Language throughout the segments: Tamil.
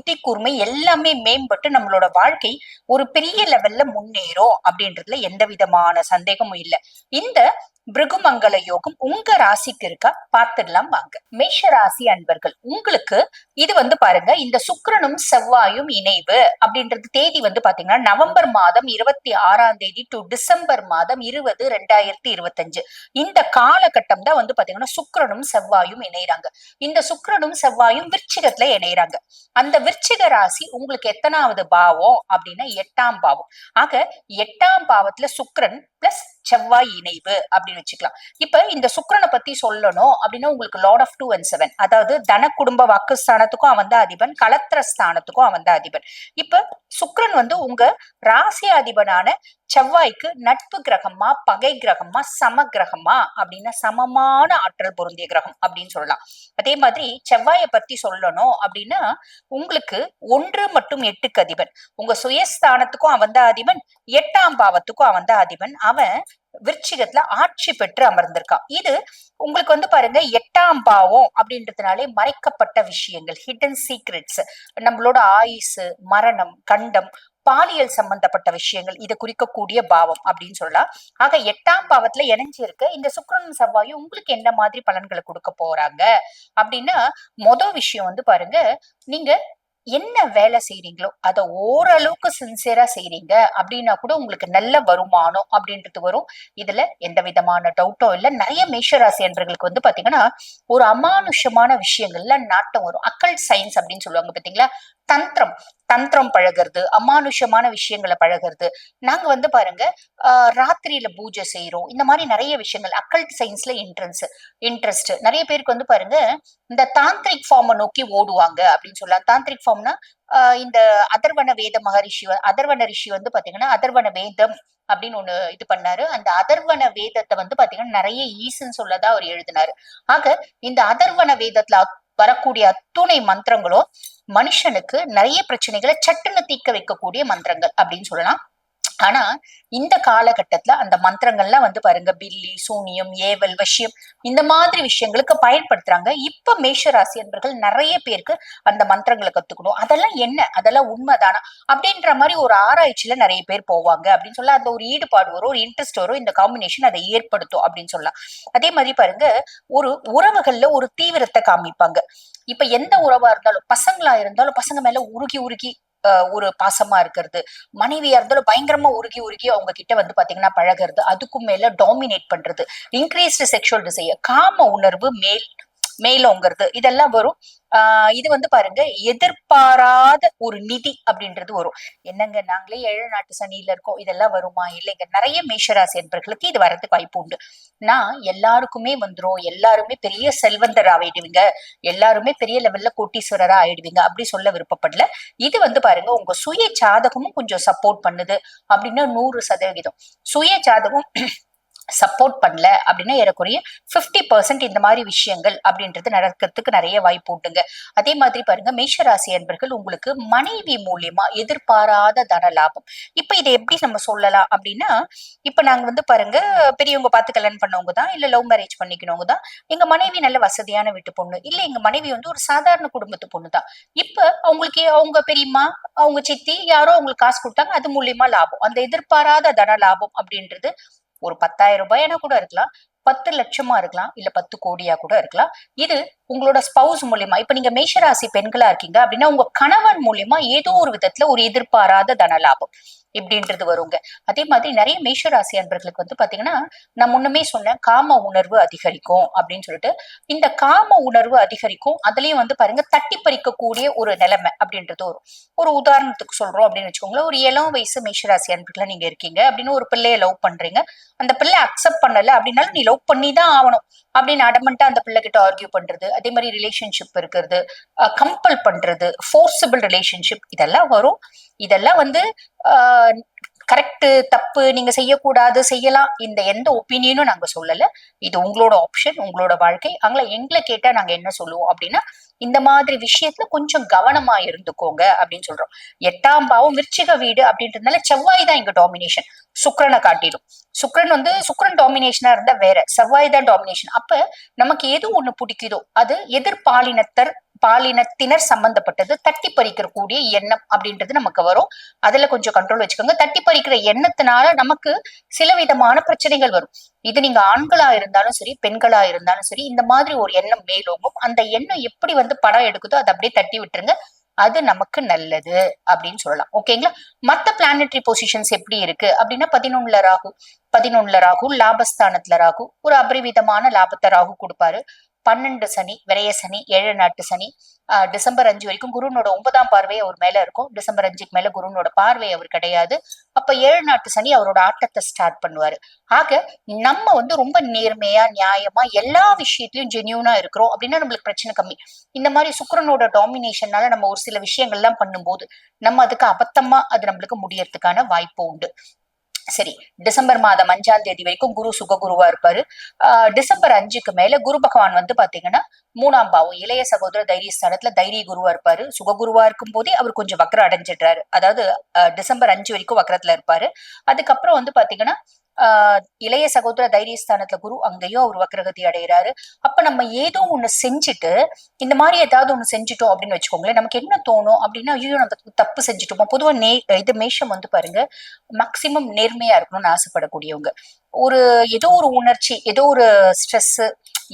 புத்தி கூர்மை எல்லாமே மேம்பட்டு நம்மளோட வாழ்க்கை ஒரு பெரிய லெவல்ல முன்னேறும் அப்படின்றதுல எந்த விதமான சந்தேகமும் இல்லை. இந்த பிருகுமங்கல யோகம் உங்க ராசிக்கு இருக்கா? பார்த்துடலாம் வாங்க. மேஷ ராசி அன்பர்கள் உங்களுக்கு இது வந்து பாருங்க இந்த சுக்கரனும் செவ்வாயும் இணைவு அப்படின்றது தேதி வந்து பாத்தீங்கன்னா நவம்பர் மாதம் இருபத்தி ஆறாம் தேதி டு டிசம்பர் மாதம் இருபது ரெண்டாயிரத்தி இருபத்தஞ்சு. இந்த காலகட்டம் தான் வந்து பாத்தீங்கன்னா சுக்கரனும் செவ்வாயும் இணைறாங்க இந்த சுக்கரனும் செவ்வாயும் விருச்சிகத்துல இணைறாங்க அந்த விருச்சிக ராசி உங்களுக்கு எத்தனாவது பாவம் அப்படின்னா எட்டாம் பாவம். ஆக எட்டாம் பாவத்துல சுக்கரன் பிளஸ் செவ்வாய் இணைவு அப்படின்னு வச்சுக்கலாம். இப்ப இந்த சுக்கரனை பத்தி சொல்லணும் அப்படின்னா உங்களுக்கு lord of two and seven அதாவது தன குடும்ப வாக்கு ஸ்தானத்துக்கும் அவன் தான் அதிபன் கலத்திர ஸ்தானத்துக்கும் அவன் தான் அதிபன். இப்ப சுக்கரன் வந்து உங்க ராசி அதிபனான செவ்வாய்க்கு நட்பு கிரகமா பகை கிரகமா சம கிரகமா அப்படின்னா சமமான ஆற்றல் பொருந்திய கிரகம் அப்படின்னு சொல்லலாம். அதே மாதிரி செவ்வாயை பத்தி சொல்லணும் அப்படின்னா உங்களுக்கு ஒன்று மற்றும் எட்டுக்கு அதிபன். உங்க சுயஸ்தானத்துக்கும் அவன் தான் அதிபன் எட்டாம் பாவத்துக்கும் அவன் தான் அதிபன். அவன் விருச்சிகத்துல ஆட்சி பெற்று அமர்ந்திருக்கான் இது உங்களுக்கு வந்து பாருங்க எட்டாம் பாவம் அப்படின்றதுனாலே மறைக்கப்பட்ட விஷயங்கள் ஹிடன் சீக்ரெட்ஸ் நம்மளோட ஆயுசு மரணம் கண்டம் பாலியல் சம்பந்தப்பட்ட விஷயங்கள் இதை குறிக்கக்கூடிய பாவம் அப்படின்னு சொல்லலாம். ஆக எட்டாம் பாவத்துல இணைஞ்சு இருக்க இந்த சுக்கரன் செவ்வாயும் உங்களுக்கு என்ன மாதிரி பலன்களை கொடுக்க போறாங்க? அப்படின்னா மொதல் விஷயம் வந்து பாருங்க நீங்க என்ன வேலை செய்றீங்களோ அதை ஓரளவுக்கு சின்சியரா செய்றீங்க அப்படின்னா கூட உங்களுக்கு நல்ல வருமானம் அப்படின்றது வரும். இதுல எந்த விதமான டவுட்டும் இல்லை. நிறைய மேஷராசி என்பர்களுக்கு வந்து பாத்தீங்கன்னா ஒரு அமானுஷமான விஷயங்கள்ல நாட்டம் வரும். அக்கல் சயின்ஸ் அப்படின்னு சொல்லுவாங்க பாத்தீங்களா? தந்திரம். தந்திரம் பழகிறது அமானுஷமான விஷயங்களை பழகிறது. நாங்க வந்து பாருங்க ஆஹ் ராத்திரியில பூஜை செய்யறோம் இந்த மாதிரி நிறைய விஷயங்கள் அக்கல்ட் சயின்ஸ்ல இன்ட்ரெஸ்ட் இன்ட்ரெஸ்ட் நிறைய பேருக்கு வந்து பாருங்க இந்த தாந்திரிக் ஃபார்மை நோக்கி ஓடுவாங்க அப்படின்னு சொல்லலாம் தாந்திரிக் ஃபார்ம்னா இந்த அதர்வன வேத மகரிஷி அதர்வன ரிஷி வந்து பாத்தீங்கன்னா அதர்வன வேதம் அப்படின்னு ஒண்ணு இது பண்ணாரு. அந்த அதர்வன வேதத்தை வந்து பாத்தீங்கன்னா நிறைய ஈசுன்னு சொல்லதான் அவர் எழுதினாரு. ஆக இந்த அதர்வன வேதத்துல வரக்கூடிய அத்துணை மந்திரங்களும் மனுஷனுக்கு நிறைய பிரச்சனைகளை சட்டுன்னு தீக்க வைக்கக்கூடிய மந்திரங்கள் அப்படின்னு சொல்லலாம். ஆனா இந்த காலகட்டத்துல அந்த மந்திரங்கள்லாம் வந்து பாருங்க பில்லி சூனியம் ஏவல் வசியம் இந்த மாதிரி விஷயங்களுக்கு பயன்படுத்துறாங்க. இப்ப மேஷராசி என்பர்கள் நிறைய பேருக்கு அந்த மந்திரங்களை கத்துக்கணும். அதெல்லாம் என்ன? அதெல்லாம் உண்மைதானா? அப்படின்ற மாதிரி ஒரு ஆராய்ச்சியில நிறைய பேர் போவாங்க அப்படின்னு சொல்ல அந்த ஒரு ஈடுபாடு வரும் ஒரு இன்ட்ரெஸ்ட் வரும் இந்த காம்பினேஷன் அதை ஏற்படுத்தும் அப்படின்னு சொல்லலாம். அதே மாதிரி பாருங்க ஒரு உறவுகள்ல ஒரு தீவிரத்தை காமிப்பாங்க. இப்ப எந்த உறவா இருந்தாலும் பசங்களா இருந்தாலும் பசங்க மேல உருகி உருகி ஒரு பாசமா இருக்கிறது. மனைவியா இருந்தாலும் பயங்கரமா உருகி உருகி அவங்க கிட்ட வந்து பாத்தீங்கன்னா பழகுறது. அதுக்கும் மேல டாமினேட் பண்றது. இன்க்ரீஸ்டு செக்ஷுவல் டிசையர் காம உணர்வு மேல் மேலோங்கிறது. இதெல்லாம் வரும். ஆஹ் இது வந்து பாருங்க எதிர்பாராத ஒரு நிதி அப்படின்றது வரும். என்னங்க நாங்களே ஏழு நாட்டு சனியில இருக்கோம் இதெல்லாம் வருமா? இல்லைங்க. நிறைய மேஷராசி என்பர்களுக்கு இது வரதுக்கு வாய்ப்பு உண்டு. நான் எல்லாருக்குமே வந்துரும். எல்லாருமே பெரிய செல்வந்தர் ஆயிடுவீங்க. எல்லாருமே பெரிய லெவல்ல கோட்டீஸ்வரரா ஆயிடுவீங்க. அப்படி சொல்ல விருப்பப்படல. இது வந்து பாருங்க உங்க சுய சாதகமும் கொஞ்சம் சப்போர்ட் பண்ணுது. அப்படின்னா நூறு சதவிகிதம். சுய சாதகம் சப்போர்ட் பண்ணல அப்படின்னா ஏறக்குறைய ஃபிஃப்டி பர்சன்ட் இந்த மாதிரி விஷயங்கள் அப்படின்றது நடக்கிறதுக்கு நிறைய வாய்ப்பு உண்டுங்க. அதே மாதிரி பாருங்க மேஷராசி அன்பர்கள் உங்களுக்கு மனைவி மூலியமா எதிர்பாராத தன லாபம். இப்ப இதை எப்படி நம்ம சொல்லலாம் அப்படின்னா இப்ப நாங்க வந்து பாருங்க பெரியவங்க பார்த்து கல்யாணம் பண்ணவங்க தான் இல்ல லவ் மேரேஜ் பண்ணிக்கணவங்க தான் எங்க மனைவி நல்ல வசதியான வீட்டு பொண்ணு இல்ல எங்க மனைவி வந்து ஒரு சாதாரண குடும்பத்து பொண்ணு தான். இப்ப அவங்களுக்கு அவங்க பெரியம்மா அவங்க சித்தி யாரோ அவங்களுக்கு காசு கொடுத்தாங்க அது மூலியமா லாபம். அந்த எதிர்பாராத தன லாபம் அப்படின்றது ஒரு பத்தாயிரம் ரூபாய்னா கூட இருக்கலாம். பத்து லட்சமா இருக்கலாம். இல்ல பத்து கோடியா கூட இருக்கலாம். இது உங்களோட ஸ்பௌஸ் மூலியமா இப்ப நீங்க மேஷராசி பெண்களா இருக்கீங்க அப்படின்னா உங்க கணவன் மூலியமா ஏதோ ஒரு விதத்துல ஒரு எதிர்பாராத தன லாபம் இப்படின்றது வருங்க. அதே மாதிரி நிறைய மேஷராசி அன்பர்களுக்கு வந்து பாத்தீங்கன்னா நான் முன்னமே சொன்ன காம உணர்வு அதிகரிக்கும் அப்படின்னு சொல்லிட்டு இந்த காம உணர்வு அதிகரிக்கும். அதுலயும் வந்து பாருங்க தட்டி பறிக்கக்கூடிய ஒரு நிலைமை அப்படின்றது வரும். ஒரு உதாரணத்துக்கு சொல்றோம் அப்படின்னு வச்சுக்கோங்களேன் ஒரு இளம் வயசு மேஷராசி அன்பர்களா நீங்க இருக்கீங்க அப்படின்னு ஒரு பிள்ளைய லவ் பண்றீங்க. அந்த பிள்ளை அக்செப்ட் பண்ணல அப்படின்னாலும் நீ லவ் பண்ணி தான் ஆகணும் அப்படின்னு அடமெண்டா அந்த பிள்ளை கிட்ட ஆர்கியூ பண்றது அதே மாதிரி ரிலேஷன்ஷிப் இருக்கிறது கம்பல் பண்றது ஃபோர்ஸபிள் ரிலேஷன்ஷிப் இதெல்லாம் வரும். இதெல்லாம் வந்து கரெக்ட் தப்பு நீங்க செய்யக்கூடாது செய்யலாம். இந்த எந்த ஒப்பீனியனும் நாங்க சொல்லல. இது உங்களோட ஆப்ஷன் உங்களோட வாழ்க்கை. அவங்கள எங்களை கேட்டா நாங்க என்ன சொல்லுவோம் அப்படின்னா இந்த மாதிரி விஷயத்துல கொஞ்சம் கவனமா இருந்துக்கோங்க அப்படின்னு சொல்றோம். எட்டாம் பாவம் விருச்சிக வீடு அப்படின்றதுனால செவ்வாய் தான் இங்க டாமினேஷன் சுக்கரனை காட்டிடும் சுக்கரன் வந்து சுக்கரன் டாமினேஷனா இருந்தா வேற. செவ்வாய் தான் டாமினேஷன் அப்ப நமக்கு எது ஒண்ணு பிடிக்குதோ அது எதிர்பாலினத்தர் பாலினத்தினர் சம்பந்தப்பட்டது தட்டி பறிக்கிற கூடிய எண்ணம் அப்படின்றது நமக்கு வரும். அதுல கொஞ்சம் கண்ட்ரோல் வச்சுக்கோங்க. தட்டி பறிக்கிற எண்ணத்தினால நமக்கு சில விதமான பிரச்சனைகள் வரும். இது நீங்க ஆண்களா இருந்தாலும் சரி பெண்களா இருந்தாலும் சரி இந்த மாதிரி ஒரு எண்ணம் மேலோங்கும். அந்த எண்ணம் எப்படி வந்து படம் எடுக்குதோ அதை அப்படியே தட்டி விட்டுருங்க. அது நமக்கு நல்லது அப்படின்னு சொல்லலாம். ஓகேங்களா மத்த பிளானட்டரி பொசிஷன்ஸ் எப்படி இருக்கு? அப்படின்னா பதினொன்னுல ராகு. பதினொன்னுல ராகு லாபஸ்தானத்துல ராகு. ஒரு அபரிவிதமான லாபத்தை ராகு கொடுப்பாரு. பன்னெண்டு சனி விரைய சனி ஏழு நாட்டு சனி டிசம்பர் அஞ்சு வரைக்கும் குருனோட ஒன்பதாம் பார்வை அவர் மேல இருக்கும். டிசம்பர் அஞ்சுக்கு மேல குருனோட பார்வை அவர் கிடையாது. அப்ப ஏழு நாட்டு சனி அவரோட ஆட்டத்தை ஸ்டார்ட் பண்ணுவாரு. ஆக நம்ம வந்து ரொம்ப நேர்மையா நியாயமா எல்லா விஷயத்திலயும் ஜென்யூனா இருக்கிறோம். அப்படின்னா நம்மளுக்கு பிரச்சனை கம்மி. இந்த மாதிரி சுக்கரனோட டாமினேஷன்னால நம்ம ஒரு சில விஷயங்கள்லாம் பண்ணும்போது நம்ம அதுக்கு அபத்தமா அது நம்மளுக்கு முடியறதுக்கான வாய்ப்பு உண்டு. சரி டிசம்பர் மாதம் அஞ்சாம் தேதி வரைக்கும் குரு சுக குருவா இருப்பாரு. ஆஹ் டிசம்பர் அஞ்சுக்கு மேல குரு பகவான் வந்து பாத்தீங்கன்னா மூணாம் பாவம் இளைய சகோதர தைரிய ஸ்தானத்துல தைரிய குருவா இருப்பாரு. சுக குருவா இருக்கும் போதே அவர் கொஞ்சம் வக்ரம் அடைஞ்சிடுறாரு. அதாவது டிசம்பர் அஞ்சு வரைக்கும் வக்ரத்துல இருப்பாரு. அதுக்கப்புறம் வந்து பாத்தீங்கன்னா ஆஹ் இளைய சகோதர தைரியஸ்தானத்துல குரு அங்கேயும் அவர் வக்ரகதி அடைகிறாரு அப்ப நம்ம ஏதோ ஒண்ணு செஞ்சுட்டு இந்த மாதிரி ஏதாவது ஒண்ணு செஞ்சுட்டோம் அப்படின்னு வச்சுக்கோங்களேன் நமக்கு என்ன தோணும் அப்படின்னா ஐயோ நம்ம தப்பு செஞ்சுட்டோமா? பொதுவா நே இது மேஷம் வந்து பாருங்க மேக்சிமம் நேர்மையா இருக்கணும்னு ஆசைப்படக்கூடியவங்க. ஒரு ஏதோ ஒரு உணர்ச்சி ஏதோ ஒரு ஸ்ட்ரெஸ்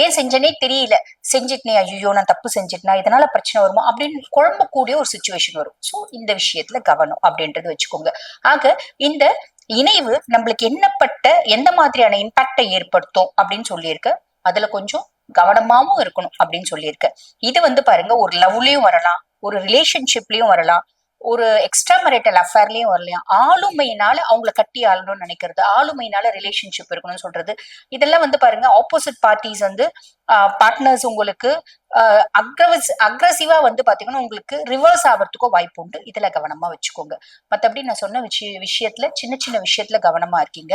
ஏன் செஞ்சனே தெரியல செஞ்சிட்டனே ஐயோ நான் தப்பு செஞ்சிட்டனா இதனால பிரச்சனை வருமா? அப்படின்னு குழம்பக்கூடிய ஒரு சுச்சுவேஷன் வரும். ஸோ இந்த விஷயத்துல கவனம் அப்படின்றது வச்சுக்கோங்க. ஆக இந்த இணைவு நம்மளுக்கு என்னப்பட்ட எந்த மாதிரியான இம்பாக்டை ஏற்படுத்தும் அப்படின்னு சொல்லியிருக்கு. அதுல கொஞ்சம் கவனமாவும் இருக்கணும் அப்படின்னு சொல்லியிருக்கு. இது வந்து பாருங்க ஒரு லவ்லயும் வரலாம் ஒரு ரிலேஷன்ஷிப்லயும் வரலாம். ஒரு எக்ஸ்ட்ரா மெரிட்டல் அஃபேர்லயும் வரலையா ஆளுமையினால அவங்கள கட்டி ஆளணும்னு நினைக்கிறது. ஆளுமையினால ரிலேஷன்ஷிப் இருக்கணும்னு சொல்றது. இதெல்லாம் வந்து பாருங்க ஆப்போசிட் பார்ட்டிஸ் வந்து பார்ட்னர்ஸ் உங்களுக்கு அக்ரஸ் அக்ரஸிவா வந்து பாத்தீங்கன்னா உங்களுக்கு ரிவர்ஸ் ஆகிறதுக்கோ வாய்ப்பு உண்டு. இதுல கவனமா வச்சுக்கோங்க. மத்தபடி நான் சொன்ன விஷய விஷயத்துல சின்ன சின்ன விஷயத்துல கவனமா இருக்கீங்க.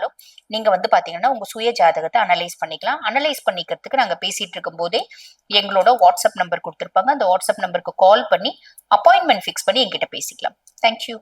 இருந்தாலும் நீங்க வந்து பாத்தீங்கன்னா உங்க சுய ஜாதகத்தை அனலைஸ் பண்ணிக்கலாம். அனலைஸ் பண்ணிக்கிறதுக்கு நாங்க பேசிட்டு இருக்கும் போதே எங்களோட வாட்ஸ்அப் நம்பர் கொடுத்துருப்பாங்க. அந்த வாட்ஸ்அப் நம்பருக்கு கால் பண்ணி அப்பாயின்மெண்ட் ஃபிக்ஸ் பண்ணி எங்கிட்ட பேசிக்கலாம். தேங்க்யூ